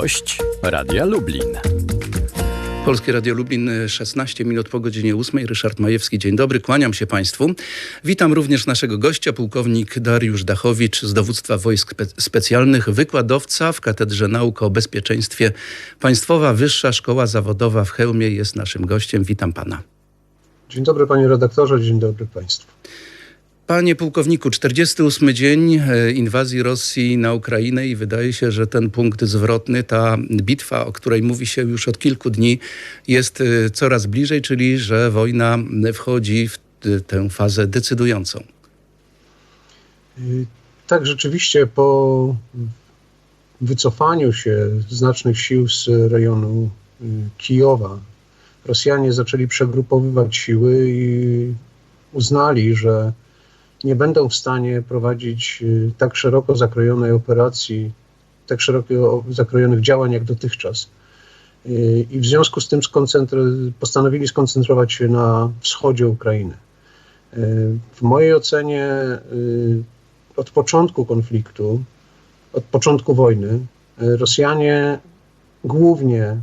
Gość Radia Lublin. Polskie Radio Lublin, 16 minut po godzinie 8. Ryszard Majewski, dzień dobry, kłaniam się Państwu. Witam również naszego gościa, pułkownik Dariusz Dachowicz z Dowództwa Wojsk Spe- Specjalnych, wykładowca w Katedrze Nauk o Bezpieczeństwie. Państwowa Wyższa Szkoła Zawodowa w Chełmie jest naszym gościem. Witam Pana. Dzień dobry panie redaktorze, dzień dobry państwu. Panie pułkowniku, 48 dzień e, inwazji Rosji na Ukrainę i wydaje się, że ten punkt zwrotny, ta bitwa, o której mówi się już od kilku dni, jest e, coraz bliżej, czyli że wojna wchodzi w t- tę fazę decydującą. Tak, rzeczywiście po wycofaniu się znacznych sił z rejonu Kijowa, Rosjanie zaczęli przegrupowywać siły i uznali, że nie będą w stanie prowadzić y, tak szeroko zakrojonej operacji, tak szeroko zakrojonych działań jak dotychczas. Y, I w związku z tym postanowili skoncentrować się na wschodzie Ukrainy. Y, W mojej ocenie od początku konfliktu, od początku wojny, Rosjanie głównie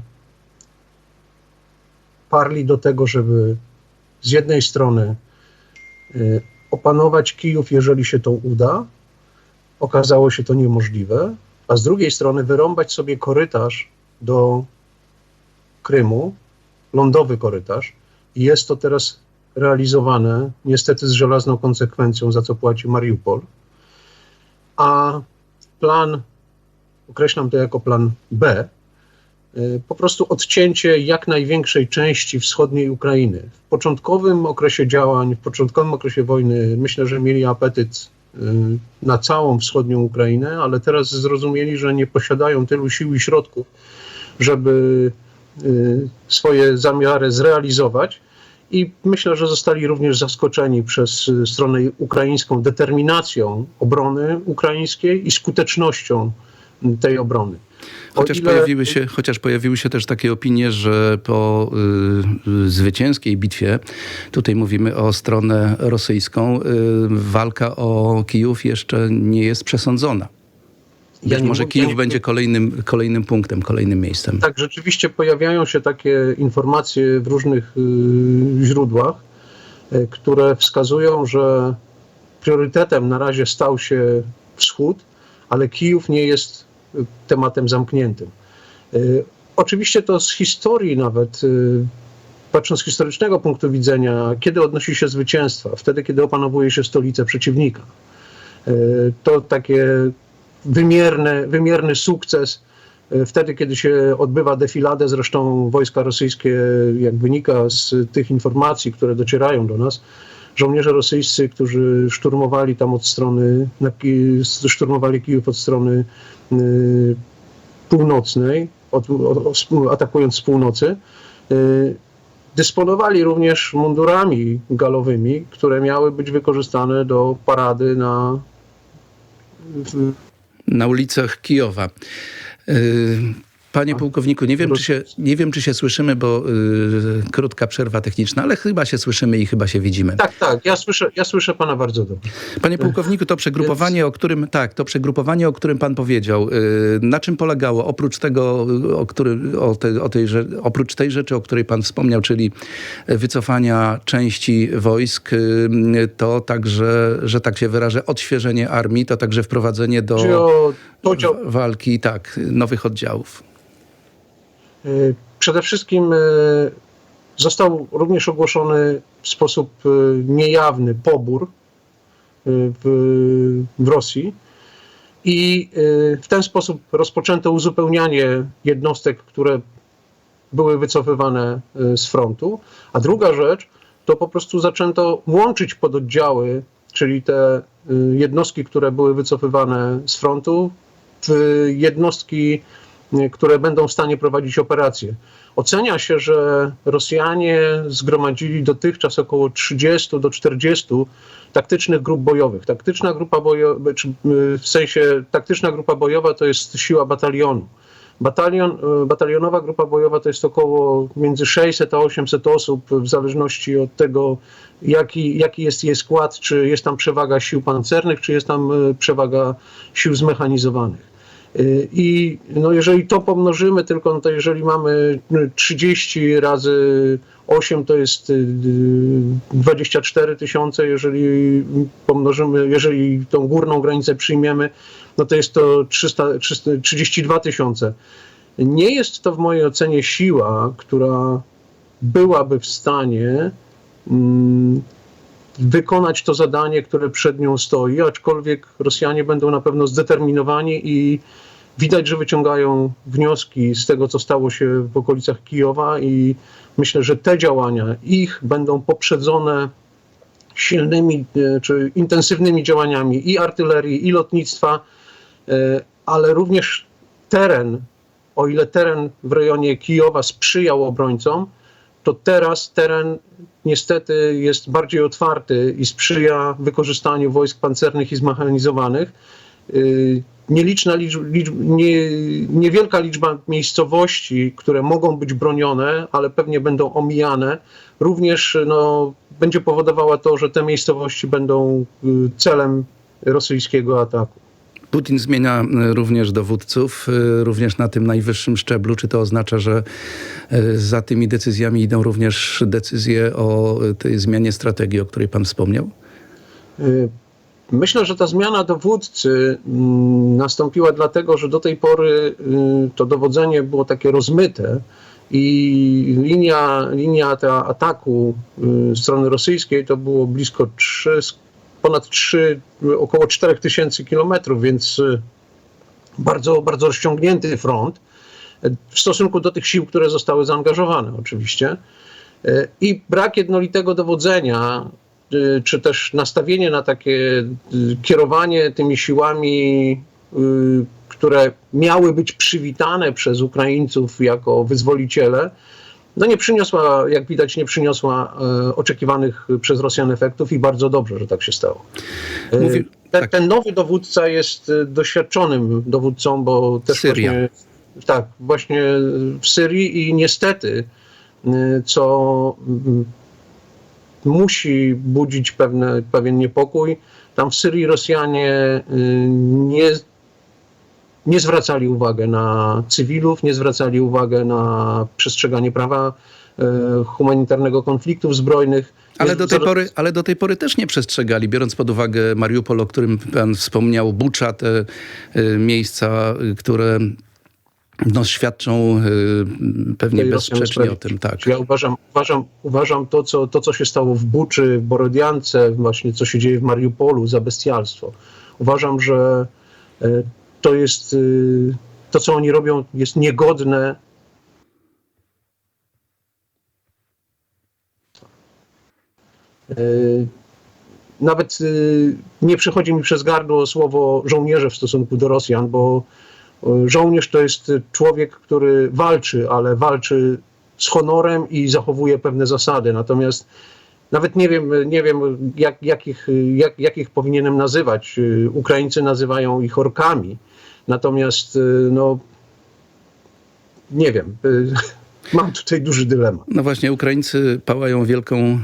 parli do tego, żeby z jednej strony opanować Kijów, jeżeli się to uda. Okazało się to niemożliwe, a z drugiej strony wyrąbać sobie korytarz do Krymu, lądowy korytarz. I jest to teraz realizowane, niestety z żelazną konsekwencją, za co płaci Mariupol. A plan, określam to jako plan B, po prostu odcięcie jak największej części wschodniej Ukrainy. W początkowym okresie działań, w początkowym okresie wojny, myślę, że mieli apetyt y, na całą wschodnią Ukrainę, ale teraz zrozumieli, że nie posiadają tylu sił i środków, żeby y, swoje zamiary zrealizować. I myślę, że zostali również zaskoczeni przez stronę ukraińską determinacją obrony ukraińskiej i skutecznością tej obrony. Chociaż, ile- pojawiły się, chociaż pojawiły się też takie opinie, że po y, zwycięskiej bitwie, tutaj mówimy o stronę rosyjską, y, walka o Kijów jeszcze nie jest przesądzona. Być Ja może Kijów ja nie- będzie kolejnym, kolejnym punktem, kolejnym miejscem. Tak, rzeczywiście pojawiają się takie informacje w różnych y, źródłach, y, które wskazują, że priorytetem na razie stał się wschód, ale Kijów nie jest tematem zamkniętym. Y, oczywiście to z historii nawet, y, patrząc z historycznego punktu widzenia, kiedy odnosi się zwycięstwa? Wtedy, kiedy opanowuje się stolicę przeciwnika. Y, to takie wymierny, wymierny sukces e, wtedy, kiedy się odbywa defiladę, zresztą wojska rosyjskie, jak wynika z tych informacji, które docierają do nas, żołnierze rosyjscy, którzy szturmowali tam od strony, szturmowali Kijów od strony y, północnej, od, od, atakując z północy, y, dysponowali również mundurami galowymi, które miały być wykorzystane do parady na na ulicach Kijowa. Panie pułkowniku, nie wiem, czy się, nie wiem, czy się słyszymy, bo y, krótka przerwa techniczna, ale chyba się słyszymy i chyba się widzimy. Tak, tak, ja słyszę, ja słyszę pana bardzo dobrze. Panie pułkowniku, to przegrupowanie, o którym, tak, to przegrupowanie, o którym pan powiedział, y, na czym polegało? Oprócz tego, y, o którym, o te, o tej, oprócz tej rzeczy, o której pan wspomniał, czyli wycofania części wojsk, to także, że tak się wyrażę, odświeżenie armii, to także wprowadzenie do walki, tak, nowych oddziałów. Y, przede wszystkim y, został również ogłoszony w sposób y, niejawny pobór w, w Rosji i w ten sposób rozpoczęto uzupełnianie jednostek, które były wycofywane z frontu. A druga rzecz, to po prostu zaczęto łączyć pododdziały, czyli te jednostki, które były wycofywane z frontu, w jednostki, które będą w stanie prowadzić operacje. Ocenia się, że Rosjanie zgromadzili dotychczas około 30 do 40 taktycznych grup bojowych. Taktyczna grupa bojowa, y, w sensie taktyczna grupa bojowa to jest siła batalionu. Batalion, y, batalionowa grupa bojowa to jest około między 600 a 800 osób, w zależności od tego, jaki, jaki jest jej skład, czy jest tam przewaga sił pancernych, czy jest tam y, przewaga sił zmechanizowanych. Y, I no jeżeli to pomnożymy tylko, no to jeżeli mamy y, 30 razy 8 to jest y, y, 24 tysiące, jeżeli pomnożymy, jeżeli tą górną granicę przyjmiemy, no to jest to 300, 300, 32 tysiące. Nie jest to w mojej ocenie siła, która byłaby w stanie mm, wykonać to zadanie, które przed nią stoi, aczkolwiek Rosjanie będą na pewno zdeterminowani i widać, że wyciągają wnioski z tego, co stało się w okolicach Kijowa i myślę, że te działania ich będą poprzedzone silnymi e, czy intensywnymi działaniami i artylerii, i lotnictwa, e, ale również teren, o ile teren w rejonie Kijowa sprzyjał obrońcom, to teraz teren niestety jest bardziej otwarty i sprzyja wykorzystaniu wojsk pancernych i zmechanizowanych. Yy, Nieliczna nie, niewielka liczba miejscowości, które mogą być bronione, ale pewnie będą omijane, również no, będzie powodowała to, że te miejscowości będą y, celem rosyjskiego ataku. Putin zmienia y, również dowódców, y, również na tym najwyższym szczeblu. Czy to oznacza, że y, za tymi decyzjami idą również decyzje o tej zmianie strategii, o której pan wspomniał? Myślę, że ta zmiana dowódcy mm, nastąpiła dlatego, że do tej pory to dowodzenie było takie rozmyte i linia, linia ta ataku strony rosyjskiej to było blisko 3, ponad 3, około 4 tysięcy kilometrów, więc y, bardzo, bardzo rozciągnięty front y, w stosunku do tych sił, które zostały zaangażowane oczywiście. Y, I brak jednolitego dowodzenia, czy też nastawienie na takie kierowanie tymi siłami, które miały być przywitane przez Ukraińców jako wyzwoliciele, no nie przyniosła, jak widać, nie przyniosła e, oczekiwanych przez Rosjan efektów i bardzo dobrze, że tak się stało. E, Mówi- te, tak. Ten nowy dowódca jest e, doświadczonym dowódcą, bo też Syria. właśnie, tak, właśnie w Syrii i niestety, co mm, musi budzić pewne, pewien niepokój. Tam w Syrii Rosjanie nie, nie zwracali uwagi na cywilów, nie zwracali uwagi na przestrzeganie prawa y, humanitarnego konfliktów zbrojnych. Ale do, tej pory, ale do tej pory też nie przestrzegali, biorąc pod uwagę Mariupol, o którym pan wspomniał, Bucza, te y, miejsca, y, które no, świadczą y, pewnie bezsprzecznie o tym. Tak. Ja uważam, uważam, uważam to, co, to, co się stało w Buczy, w Borodiance, właśnie co się dzieje w Mariupolu za bestialstwo. Uważam, że e, to jest, y, to co oni robią jest niegodne E, Nawet y, nie przychodzi mi przez gardło słowo żołnierze w stosunku do Rosjan, bo y, żołnierz to jest człowiek, który walczy, ale walczy z honorem i zachowuje pewne zasady. Natomiast nawet nie wiem, nie wiem jak, jakich, jak, jakich powinienem nazywać. Y, Ukraińcy nazywają ich orkami. Natomiast y, no, nie wiem. y, Mam tutaj duży dylemat. No właśnie, Ukraińcy pałają wielką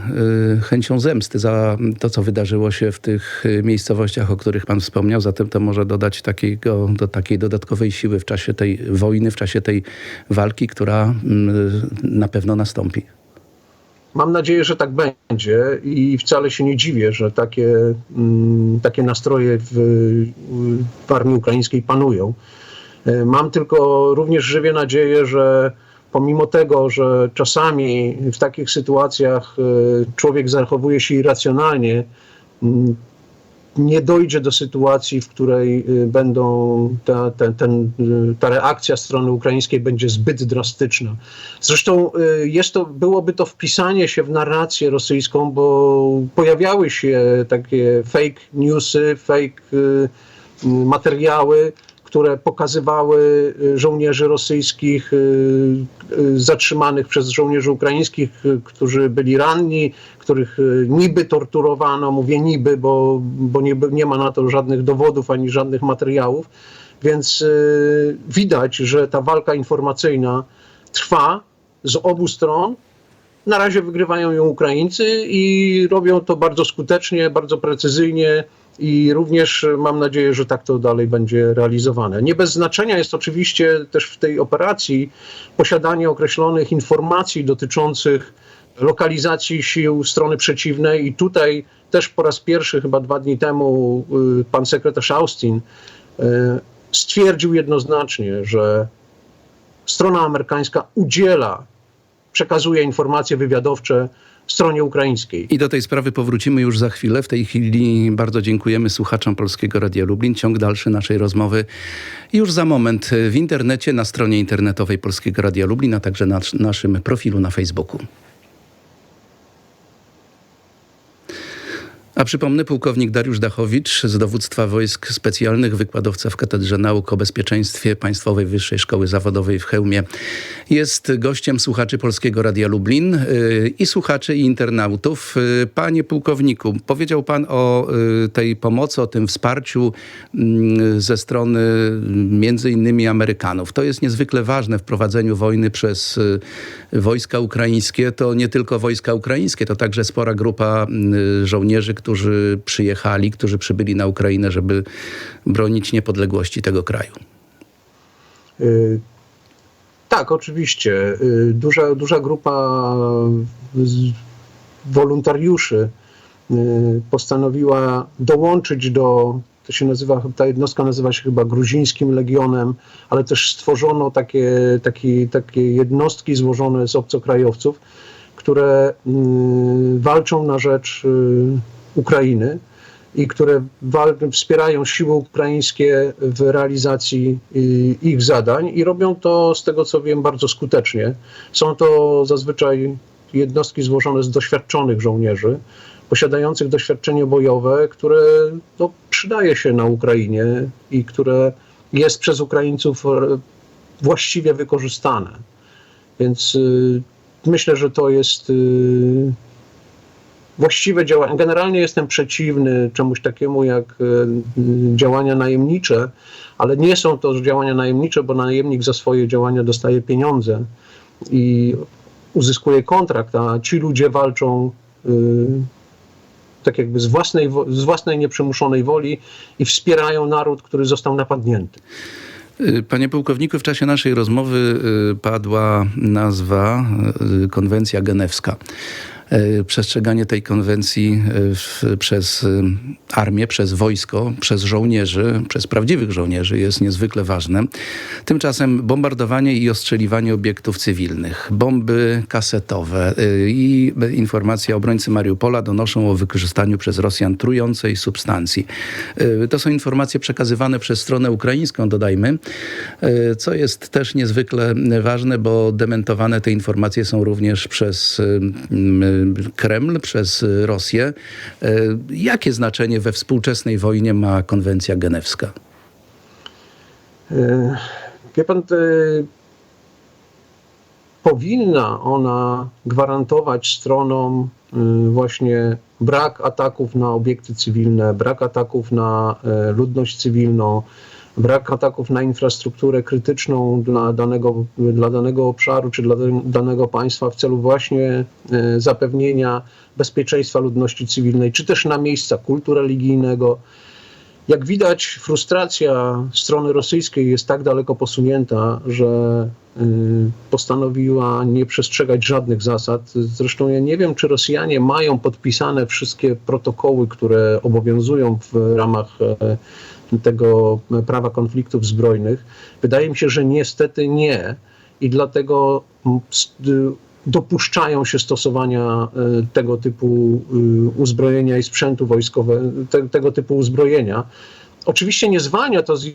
y, chęcią zemsty za to, co wydarzyło się w tych y, miejscowościach, o których pan wspomniał. Zatem to może dodać takiego, do takiej dodatkowej siły w czasie tej wojny, w czasie tej walki, która y, na pewno nastąpi. Mam nadzieję, że tak będzie i wcale się nie dziwię, że takie, mm, takie nastroje w, w armii ukraińskiej panują. E, Mam tylko również żywię nadzieję, że pomimo tego, że czasami w takich sytuacjach e, człowiek zachowuje się irracjonalnie, mm, nie dojdzie do sytuacji, w której y, będą ta, ten, y, ta reakcja strony ukraińskiej będzie zbyt drastyczna. Zresztą y, jest to, byłoby to wpisanie się w narrację rosyjską, bo pojawiały się takie fake newsy, fake materiały, które pokazywały y, żołnierzy rosyjskich y, y, zatrzymanych przez żołnierzy ukraińskich, którzy byli ranni, których niby torturowano, mówię niby, bo, bo nie, nie ma na to żadnych dowodów ani żadnych materiałów, więc widać, że ta walka informacyjna trwa z obu stron. Na razie wygrywają ją Ukraińcy i robią to bardzo skutecznie, bardzo precyzyjnie i również e, mam nadzieję, że tak to dalej będzie realizowane. Nie bez znaczenia jest oczywiście też w tej operacji posiadanie określonych informacji dotyczących lokalizacji sił strony przeciwnej i tutaj też po raz pierwszy, chyba dwa dni temu, y, pan sekretarz Austin y, stwierdził jednoznacznie, że strona amerykańska udziela, przekazuje informacje wywiadowcze stronie ukraińskiej. I do tej sprawy powrócimy już za chwilę. W tej chwili bardzo dziękujemy słuchaczom Polskiego Radia Lublin. Ciąg dalszy naszej rozmowy już za moment w internecie, na stronie internetowej Polskiego Radia Lublin, a także na naszym profilu na Facebooku. A przypomnę, pułkownik Dariusz Dachowicz z dowództwa wojsk specjalnych, wykładowca w Katedrze Nauk o Bezpieczeństwie Państwowej Wyższej Szkoły Zawodowej w Chełmie, jest gościem słuchaczy Polskiego Radia Lublin yy, i słuchaczy i internautów. Yy, Panie pułkowniku, powiedział pan o yy, tej pomocy, o tym wsparciu mm, ze strony między innymi Amerykanów. To jest niezwykle ważne w prowadzeniu wojny przez y, wojska ukraińskie. To nie tylko wojska ukraińskie, to także spora grupa y, żołnierzy, którzy przyjechali, którzy przybyli na Ukrainę, żeby bronić niepodległości tego kraju. Y, Tak, oczywiście. Y, Duża, duża grupa z- wolontariuszy y, postanowiła dołączyć do, to się nazywa, ta jednostka nazywa się chyba Gruzińskim Legionem, ale też stworzono takie, takie, takie jednostki złożone z obcokrajowców, które y, walczą na rzecz y, Ukrainy i które wspierają siły ukraińskie w realizacji y, ich zadań i robią to, z tego co wiem, bardzo skutecznie. Są to zazwyczaj jednostki złożone z doświadczonych żołnierzy, posiadających doświadczenie bojowe, które no, przydaje się na Ukrainie i które jest przez Ukraińców e, właściwie wykorzystane. Więc y, myślę, że to jest y, właściwe działanie. Generalnie jestem przeciwny czemuś takiemu jak e, działania najemnicze, ale nie są to działania najemnicze, bo najemnik za swoje działania dostaje pieniądze i uzyskuje kontrakt, a ci ludzie walczą y, tak jakby z własnej, z własnej nieprzymuszonej woli i wspierają naród, który został napadnięty. Y, Panie pułkowniku, w czasie naszej rozmowy padła nazwa konwencja genewska. Y, Przestrzeganie tej konwencji w, przez y, armię, przez wojsko, przez żołnierzy, przez prawdziwych żołnierzy jest niezwykle ważne. Tymczasem bombardowanie i ostrzeliwanie obiektów cywilnych, bomby kasetowe i informacje obrońcy Mariupola donoszą o wykorzystaniu przez Rosjan trującej substancji. To są informacje przekazywane przez stronę ukraińską, dodajmy, co jest też niezwykle ważne, bo dementowane te informacje są również przez Kreml, przez y, Rosję. Y, Jakie znaczenie we współczesnej wojnie ma konwencja genewska? Wie pan, powinna ona gwarantować stronom y, właśnie brak ataków na obiekty cywilne, brak ataków na ludność cywilną, brak ataków na infrastrukturę krytyczną dla danego, dla danego obszaru czy dla danego państwa w celu właśnie e, zapewnienia bezpieczeństwa ludności cywilnej, czy też na miejsca kultu religijnego. Jak widać, frustracja strony rosyjskiej jest tak daleko posunięta, że y, postanowiła nie przestrzegać żadnych zasad. Zresztą ja nie wiem, czy Rosjanie mają podpisane wszystkie protokoły, które obowiązują w ramach e, tego prawa konfliktów zbrojnych. Wydaje mi się, że niestety nie. I dlatego y, dopuszczają się stosowania y, tego typu y, uzbrojenia i sprzętu wojskowego, te, tego typu uzbrojenia. Oczywiście nie zwalnia to z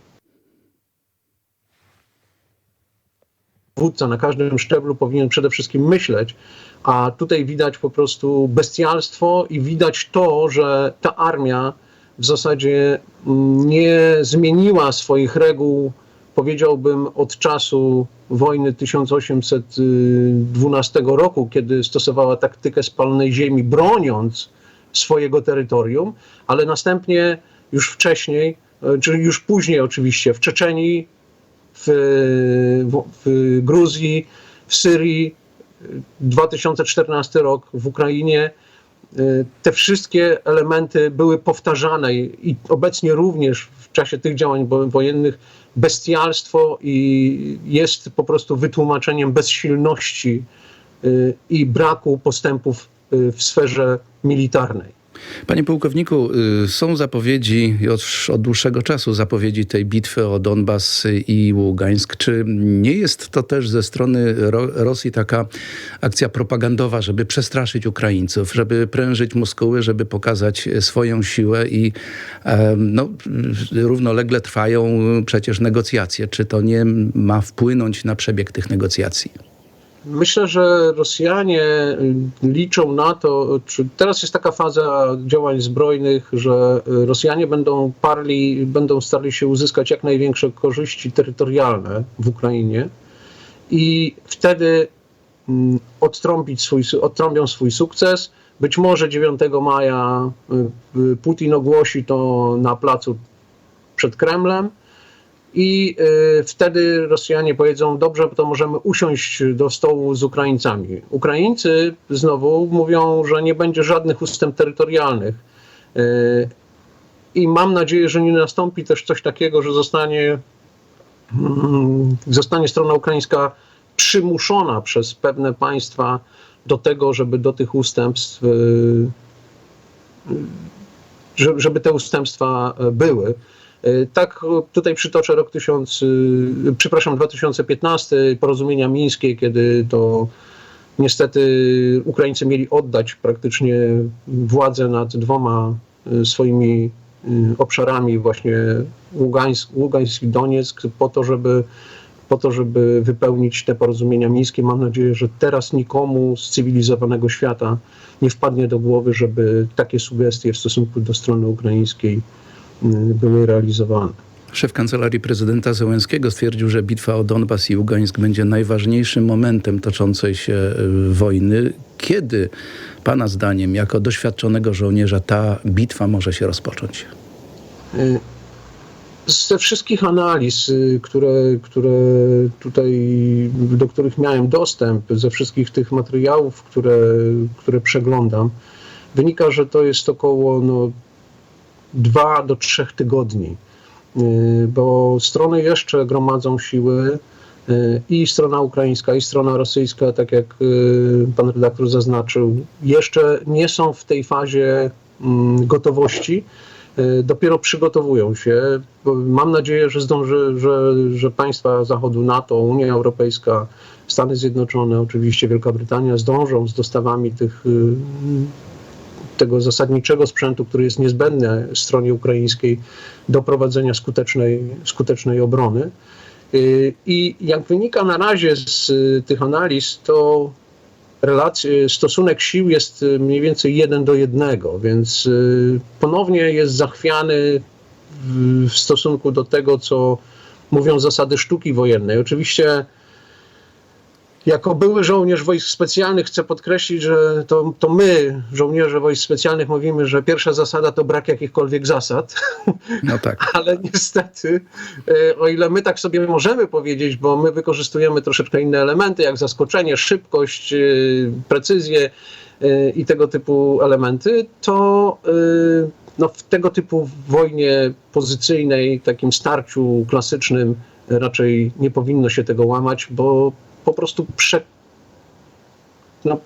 na każdym szczeblu powinien przede wszystkim myśleć, a tutaj widać po prostu bestialstwo i widać to, że ta armia w zasadzie nie zmieniła swoich reguł, powiedziałbym, od czasu wojny 1812 roku, kiedy stosowała taktykę spalonej ziemi, broniąc swojego terytorium, ale następnie już wcześniej, e, czy już później oczywiście, w Czeczenii, w, w, w Gruzji, w Syrii, 2014 rok w Ukrainie te wszystkie elementy były powtarzane i obecnie również w czasie tych działań wo- wojennych bestialstwo i jest po prostu wytłumaczeniem bezsilności y, i braku postępów y, w sferze militarnej. Panie pułkowniku, y, są zapowiedzi już od dłuższego czasu zapowiedzi tej bitwy o Donbas i Ługańsk. Czy nie jest to też ze strony Ro- Rosji taka akcja propagandowa, żeby przestraszyć Ukraińców, żeby prężyć muskuły, żeby pokazać swoją siłę i no, równolegle trwają przecież negocjacje. Czy to nie ma wpłynąć na przebieg tych negocjacji? Myślę, że Rosjanie y, liczą na to, teraz jest taka faza działań zbrojnych, że y, Rosjanie będą parli, będą starali się uzyskać jak największe korzyści terytorialne w Ukrainie i wtedy mm, odtrąbić swój, odtrąbią swój sukces. Być może 9 maja y, Putin ogłosi to na placu przed Kremlem. I y, wtedy Rosjanie powiedzą, dobrze, to możemy usiąść do stołu z Ukraińcami. Ukraińcy znowu mówią, że nie będzie żadnych ustęp terytorialnych. Y, I mam nadzieję, że nie nastąpi też coś takiego, że zostanie, mm, zostanie strona ukraińska przymuszona przez pewne państwa do tego, żeby do tych ustępstw, y, żeby- te ustępstwa były. E, Tak, tutaj przytoczę rok 1000, y, przepraszam, 2015, porozumienia mińskie, kiedy to niestety Ukraińcy mieli oddać praktycznie władzę nad dwoma y, swoimi y, obszarami, właśnie Ługańsk, Ługańsk i Donieck, po to, żeby po to, żeby wypełnić te porozumienia mińskie. Mam nadzieję, że teraz nikomu z cywilizowanego świata nie wpadnie do głowy, żeby takie sugestie w stosunku do strony ukraińskiej y, były realizowane. Szef kancelarii prezydenta Zełenskiego stwierdził, że bitwa o Donbas i Ługańsk będzie najważniejszym momentem toczącej się y, wojny. Kiedy, Pana zdaniem, jako doświadczonego żołnierza, ta bitwa może się rozpocząć? Y, Ze wszystkich analiz, y, które, które tutaj, do których miałem dostęp, ze wszystkich tych materiałów, które, które przeglądam, wynika, że to jest około no, 2 do 3 tygodni, Y, bo strony jeszcze gromadzą siły y, i strona ukraińska, i strona rosyjska, tak jak y, pan redaktor zaznaczył, jeszcze nie są w tej fazie mm, gotowości. Dopiero przygotowują się. Mam nadzieję, że zdąży, że, że państwa Zachodu, NATO, Unia Europejska, Stany Zjednoczone, oczywiście Wielka Brytania zdążą z dostawami tych, tego zasadniczego sprzętu, który jest niezbędny stronie ukraińskiej do prowadzenia skutecznej, skutecznej obrony. Y, I jak wynika na razie z y, tych analiz, to relacje, stosunek sił jest y, mniej więcej jeden do jednego, więc y, ponownie jest zachwiany w stosunku do tego, co mówią zasady sztuki wojennej. Oczywiście jako były żołnierz wojsk specjalnych chcę podkreślić, że to, to my, żołnierze wojsk specjalnych, mówimy, że pierwsza zasada to brak jakichkolwiek zasad, No tak. ale niestety, e, o ile my tak sobie możemy powiedzieć, bo my wykorzystujemy troszeczkę inne elementy, jak zaskoczenie, szybkość, e, precyzję e, i tego typu elementy, to no, w tego typu wojnie pozycyjnej, takim starciu klasycznym raczej nie powinno się tego łamać, bo po prostu prze, no,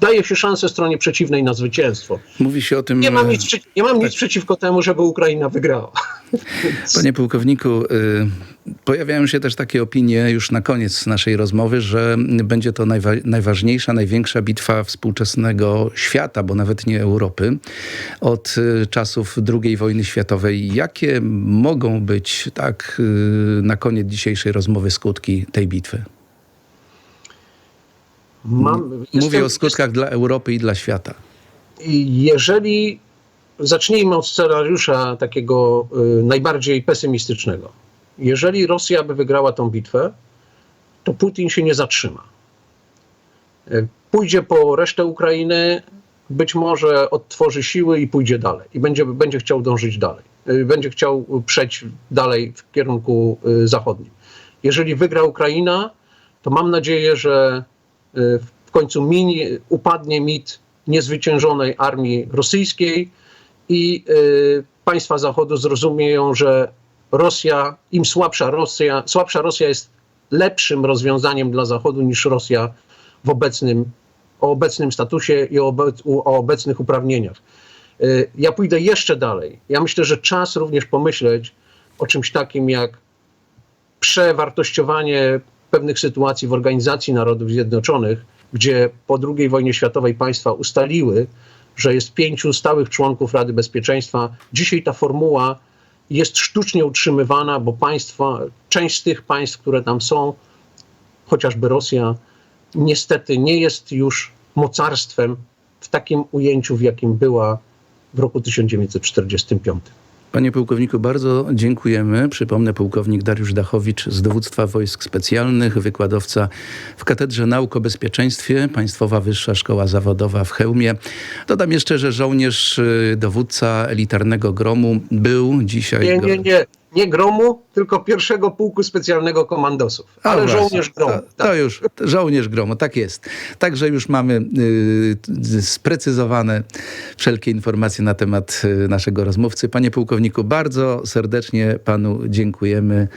daje się szansę stronie przeciwnej na zwycięstwo. Mówi się o tym. Nie mam e, nic, nie mam nic przeciwko temu, żeby Ukraina wygrała. Panie pułkowniku, y, pojawiają się też takie opinie już na koniec naszej rozmowy, że będzie to najwa- najważniejsza, największa bitwa współczesnego świata, bo nawet nie Europy, od y, czasów II wojny światowej. Jakie mogą być, tak, na koniec dzisiejszej rozmowy skutki tej bitwy? Mam, Mówię jestem- o skutkach dla Europy i dla świata. Jeżeli zacznijmy od scenariusza takiego y, najbardziej pesymistycznego. Jeżeli Rosja by wygrała tą bitwę, to Putin się nie zatrzyma. Y, Pójdzie po resztę Ukrainy, być może odtworzy siły i pójdzie dalej. I będzie, będzie chciał dążyć dalej. Y, Będzie chciał przejść dalej w kierunku y, zachodnim. Jeżeli wygra Ukraina, to mam nadzieję, że w końcu upadnie mit niezwyciężonej armii rosyjskiej i y, państwa Zachodu zrozumieją, że Rosja, im słabsza Rosja, słabsza Rosja jest lepszym rozwiązaniem dla Zachodu niż Rosja w obecnym, o obecnym statusie i o, o obecnych uprawnieniach. Y, Ja pójdę jeszcze dalej. Ja myślę, że czas również pomyśleć o czymś takim jak przewartościowanie pewnych sytuacji w Organizacji Narodów Zjednoczonych, gdzie po II wojnie światowej państwa ustaliły, że jest pięciu stałych członków Rady Bezpieczeństwa. Dzisiaj ta formuła jest sztucznie utrzymywana, bo państwa, część z tych państw, które tam są, chociażby Rosja, niestety nie jest już mocarstwem w takim ujęciu, w jakim była w roku 1945. Panie pułkowniku, bardzo dziękujemy. Przypomnę, pułkownik Dariusz Dachowicz z Dowództwa Wojsk Specjalnych, wykładowca w Katedrze Nauk o Bezpieczeństwie, Państwowa Wyższa Szkoła Zawodowa w Chełmie. Dodam jeszcze, że żołnierz, y, dowódca elitarnego gromu był dzisiaj... Nie, nie, nie, nie gromu, tylko pierwszego pułku specjalnego komandosów. A, Ale właśnie. żołnierz gromu. To, tak. to już żołnierz gromu, tak jest. Także już mamy y, sprecyzowane wszelkie informacje na temat y, naszego rozmówcy. Panie pułkowniku, bardzo serdecznie panu dziękujemy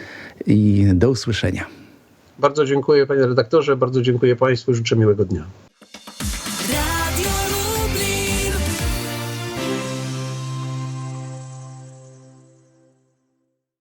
i do usłyszenia. Bardzo dziękuję panie redaktorze, bardzo dziękuję państwu, życzę miłego dnia.